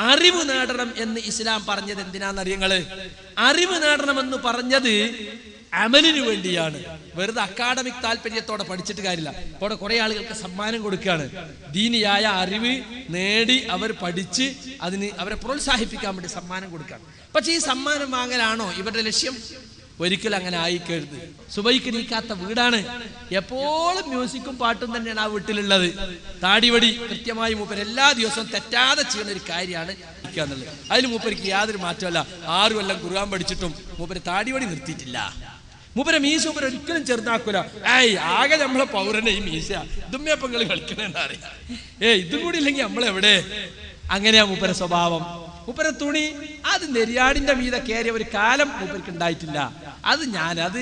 അറിവ് നേടണം എന്ന് ഇസ്ലാം പറഞ്ഞത് എന്തിനാണെന്നറിയങ്ങൾ അറിവ് നേടണം എന്ന് പറഞ്ഞത് അമലിന് വേണ്ടിയാണ്. വെറുതെ അക്കാഡമിക് താല്പര്യത്തോടെ പഠിച്ചിട്ട് കാര്യമില്ല. അവിടെ കുറെ ആളുകൾക്ക് സമ്മാനം കൊടുക്കുകയാണ്. ദീനിയായ അറിവ് നേടി അവർ പഠിച്ച് അതിന് അവരെ പ്രോത്സാഹിപ്പിക്കാൻ വേണ്ടി സമ്മാനം കൊടുക്കുകയാണ്. പക്ഷെ ഈ സമ്മാനം വാങ്ങലാണോ? ഇവരുടെ ലക്ഷ്യം ഒരിക്കലും അങ്ങനെ ആയിക്കരുത്. സുബൈക്ക് നീക്കാത്ത വീടാണ്. എപ്പോഴും മ്യൂസിക്കും പാട്ടും തന്നെയാണ് ആ വീട്ടിലുള്ളത്. താടിവടി കൃത്യമായി മൂപ്പർ എല്ലാ ദിവസവും തെറ്റാതെ ചെയ്യുന്ന ഒരു കാര്യമാണ് എന്നുള്ളത്. അതിൽ മൂപ്പർക്ക് യാതൊരു മാറ്റമല്ല ആറു കൊല്ലം ഖുർആൻ പഠിച്ചിട്ടും മൂപ്പര് താടിവടി നിർത്തിയിട്ടില്ല. മൂപ്പര മീശ മൂപ്പര ഒരിക്കലും ചെറുതാക്കൂല. ഏയ് ആകെ നമ്മളെ പൗരനെ ഈ മീശ. ഇതുമ്മയപ്പങ്ങൾ കളിക്കണെന്ന് അറിയാം. ഏയ് ഇതും കൂടി ഇല്ലെങ്കിൽ നമ്മളെവിടെ? അങ്ങനെയാ മൂപ്പര സ്വഭാവം. മൂപ്പര തുണി അത് നെരിയാടിന്റെ മീത കയറിയ ഒരു കാലം മൂപ്പർക്ക് ഉണ്ടായിട്ടില്ല. അത് ഞാൻ അത്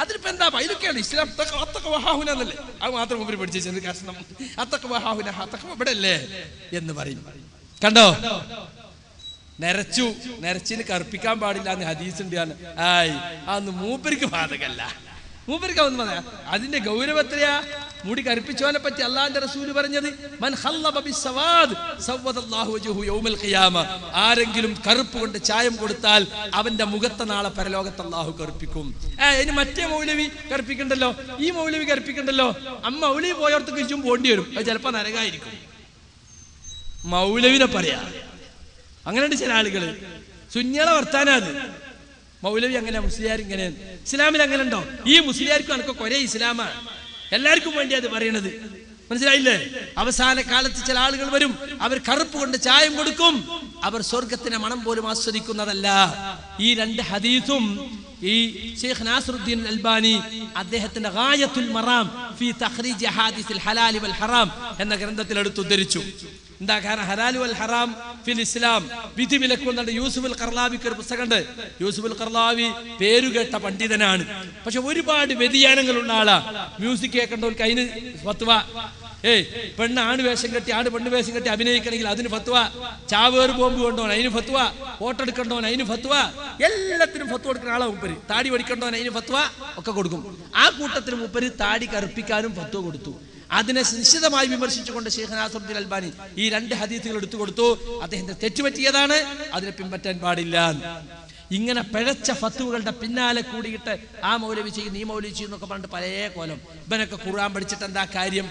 അതിനിപ്പോ എന്താ ഇതൊക്കെയാണ് ഇസ്ലാം. അത്തക്ക വഹാഹുന എന്നല്ലേ അത് മാത്രം മുമ്പിൽ പഠിച്ചത് കഷ്ണം. അത്തക്ക വഹാഹുന അത്തക്ക ഇവിടെ അല്ലേ എന്ന് പറയും. കണ്ടോ? നരച്ചു നരച്ചിന് കറുപ്പിക്കാൻ പാടില്ല എന്ന് ഹദീസ് ഉണ്ട് ആയ് അന്ന് മൂപ്പരിക്ക് ബാധകല്ല. മൂപ്പരിക്ക് അതൊന്നും പറയാ അതിന്റെ ഗൗരവത്രയാ മുടി കറുപ്പിച്ചവനെ പറ്റി അള്ളാന്റെ റസൂൽ പറഞ്ഞത് മൻ ആരെങ്കിലും കറുപ്പ് കൊണ്ട് ചായം കൊടുത്താൽ അവന്റെ മുഖത്തെ നാളെ പരലോകത്ത് അള്ളാഹു കറുപ്പിക്കും. ഏ ഇനി മറ്റേ മൗലവി കറുപ്പിക്കണ്ടല്ലോ? ഈ മൗലവി കറുപ്പിക്കണ്ടല്ലോ? അമ്മ മൗലവി പോയോർത്ത് ഇച്ചും പോണ്ടി വരും. അത് ചിലപ്പോ നരകായിരിക്കും. മൗലവിനെ പറയാ. അങ്ങനെയുണ്ട് ചില ആളുകൾ. സുന്യളെ വർത്താനാത് മൗലവി അങ്ങനെ മുസ്ലിയാർ ഇങ്ങനെ ഇസ്ലാമിൽ അങ്ങനെ ഉണ്ടോ ഈ മുസ്ലിയാർക്കും അനക്കൊക്കെ ഒരേ ഇസ്ലാമാണ്. എല്ലാവർക്കും വേണ്ടി അത് പറയണത്. മനസ്സിലായില്ലേ? അവസാന കാലത്ത് ചില ആളുകൾ വരും. അവർ കറുപ്പ് കൊണ്ട് ചായം കൊടുക്കും. അവർ സ്വർഗത്തിന്റെ മണം പോലും ആസ്വദിക്കുന്നതല്ല. ഈ രണ്ട് ഹദീസും ഈ ഷെയ്ഖ് നാസറുദ്ദീൻ അൽബാനി അദ്ദേഹത്തിന്റെ ഗായത്തുൽ മറാം ഫി തഖ്രീജ് ഹദീസിൽ ഹലാലി വൽ ഹറാം എന്ന ഗ്രന്ഥത്തിൽ എടുത്ത് ഉദ്ധരിച്ചു എന്താ കാരണം ഹലാലു അൽ ഹറാം ഫിൽ ഇസ്ലാം. വിധി വിലക്കുന്നുണ്ട്. യൂസുഫുൽ കർലാവിക്ക് ഒരു പുസ്തകമുണ്ട്. യൂസുഫുൽ കർലാവി പേരുകേട്ട പണ്ഡിതനാണ്. പക്ഷെ ഒരുപാട് വ്യതിയാനങ്ങളുള്ള ആളാ. മ്യൂസിക് കേൾക്കേണ്ടവർക്ക് അതിന് ഫത്വ. ഏയ് പെണ്ണ് ആണ് വേഷം കെട്ടി ആണ് പെണ്ണ് വേഷം കെട്ടി അഭിനയിക്കണമെങ്കിൽ അതിന് ഫത്വ. ചാവേർ ബോംബ് കൊണ്ടോൻ അതിന് ഫത്വ. ഫോട്ടോ എടുക്കണ്ടോൻ അതിന് ഫത്വ. എല്ലാത്തിനും ഫത്വ കൊടുക്കുന്ന ആളാ മുപ്പര്. താടി പഠിക്കണ്ടോൻ അതിന് ഫത്വ ഒക്കെ കൊടുക്കും. ആ കൂട്ടത്തിന് മുപ്പര് താടി കറുപ്പിക്കാനും ഫത്വ കൊടുത്തു. അതിനെ നിശ്ചിതമായി വിമർശിച്ചുകൊണ്ട് ഷെയ്ഖ് നാസറുദ്ദീൻ അൽബാനി ഈ രണ്ട് ഹദീസുകൾ എടുത്തു കൊടുത്തു. അദ്ദേഹത്തെ തെറ്റുപറ്റിയതാണ് അതിനെ പിൻപറ്റാൻ പാടില്ല ഇങ്ങനെ പിഴച്ച ഫത്തുവുകളുടെ പിന്നാലെ കൂടിയിട്ട് ആ മൗലവി ചെയ്യും നീ മൗലവി ചെയ്യുന്നൊക്കെ പറഞ്ഞിട്ട് പല കോലം. ഇവനൊക്കെ ഖുർആൻ പഠിച്ചിട്ട് എന്താ കാര്യം?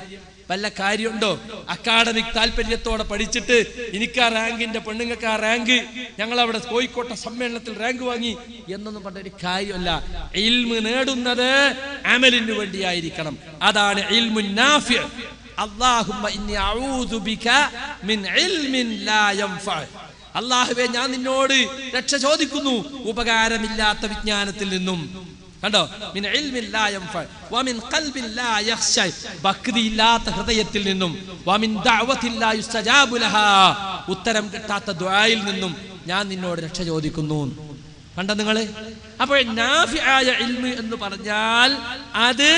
വല്ല കാര്യമുണ്ടോ? അക്കാഡമിക് താല്പര്യത്തോടെ പഠിച്ചിട്ട് എനിക്ക് ആ റാങ്കിന്റെ പെണ്ണുങ്ങൾക്ക് ആ റാങ്ക് ഞങ്ങൾ അവിടെ കോഴിക്കോട്ടെ സമ്മേളനത്തിൽ റാങ്ക് വാങ്ങി എന്നൊന്നും പറഞ്ഞ ഒരു കാര്യമല്ല. ഇൽമ് നേടുന്നത് അമലിന് വേണ്ടിയായിരിക്കണം. അതാണ് ഇൽമു നാഫിയ അള്ളാഹുമ്മ ഇന്നി ഔദു ബിക മിൻ ഇൽമിൻ ലാ യൻഫഅ അള്ളാഹുവെ ഞാൻ നിന്നോട് രക്ഷ ചോദിക്കുന്നു. ഉപകാരമില്ലാത്ത വിജ്ഞാനത്തിൽ നിന്നും. കണ്ടോ? ഭക്തിയില്ലാത്ത ഹൃദയത്തിൽ നിന്നും. ഉത്തരം കിട്ടാത്ത ദുആയിൽ നിന്നും ഞാൻ നിന്നോട് രക്ഷ ചോദിക്കുന്നു. കണ്ടോ നിങ്ങൾ? അപ്പോൾ നാഫിയായ ഇൽമ് എന്ന് പറഞ്ഞാൽ അത്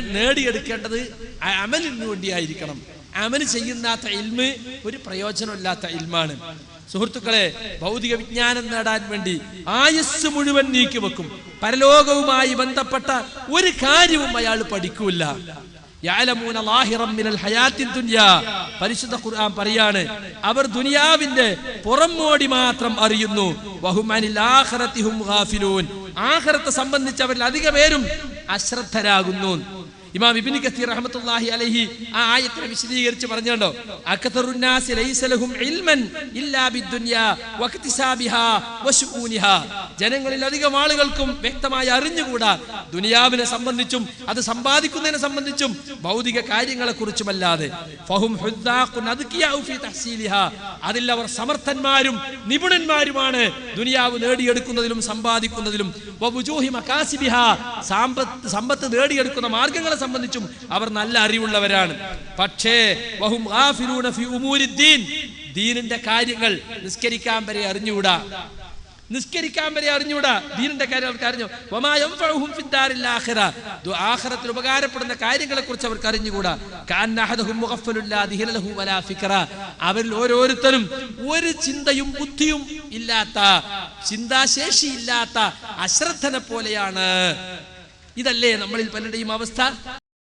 നേടിയെടുക്കേണ്ടത് അമലിന് വേണ്ടിയായിരിക്കണം. അമൽ ചെയ്യുന്നാത്ത ഇൽമ് ഒരു പ്രയോജനമില്ലാത്ത ഇൽമാണ്. സുഹൃത്തുക്കളെ ഭൗതിക വിജ്ഞാനം നേടാൻ വേണ്ടി ആയുസ് മുഴുവൻ നീക്കി വെക്കും. പരലോകവുമായി ബന്ധപ്പെട്ട ഒരു കാര്യവും അയാൾ പഠിക്കൂല. പരിശുദ്ധ ഖുർആൻ പറയാണ് അവർ ദുനിയാവിന്റെ പുറംമോടി മാത്രം അറിയുന്നു. ബഹുമാനിൽ സംബന്ധിച്ച് അവരിൽ അധിക പേരും അശ്രദ്ധരാകുന്നു. ഇമാം ഇബ്നു കത്തീർ റഹ്മത്തുള്ളാഹി അലൈഹി ആ ആയത്തിനെ വിശദീകരിച്ച് പറഞ്ഞുണ്ടോ? അക്തറുന്നാസി ലൈസ ലഹും ഇൽമൻ ഇല്ലാ ബിദ്ദുനിയാ വക്തിസാബിഹാ വശുഊനിഹാ ജനങ്ങളിൽ അധികം ആളുകൾക്കും വ്യക്തമായി അറിഞ്ഞുകൂടാ. ദുനിയാവിനെ സംബന്ധിച്ചും അത് സമ്പാദിക്കുന്നതിനെ സംബന്ധിച്ചും ഭൗതിക കാര്യങ്ങളെ കുറിച്ചുമല്ലാതെ ഫഹും അദ്കിയാഉ തഹ്സീലിഹാ. അതിൽ അവർ സമർത്ഥന്മാരും നിപുണന്മാരുമാണ്. ദുനിയാവ് നേടിയെടുക്കുന്നതിലും സമ്പാദിക്കുന്നതിലും. സമ്പത്ത് നേടിയെടുക്കുന്ന മാർഗങ്ങളെ സംബന്ധിച്ചും അവർ നല്ല അറിവുള്ളവരാണ്. പക്ഷേ ദീനിന്റെ കാര്യങ്ങൾ നിസ്കരിക്കാൻ വരെ അറിഞ്ഞുകൂടാ. നിസ്കരിക്കാൻ വരെ അറിഞ്ഞൂടാ ദീനിന്റെ കാര്യം അവർക്ക് അറിഞ്ഞു? ആഹ്റത്തിൽ ഉപകാരപ്പെടുന്ന കാര്യങ്ങളെ കുറിച്ച് അവർക്ക് അറിഞ്ഞുകൂടാ. അവരിൽ ഓരോരുത്തരും ഒരു ചിന്തയും ബുദ്ധിയും ഇല്ലാത്ത ചിന്താശേഷി ഇല്ലാത്ത അശ്രദ്ധനെ പോലെയാണ്. ഇതല്ലേ നമ്മളിൽ പലരുടെയും അവസ്ഥ?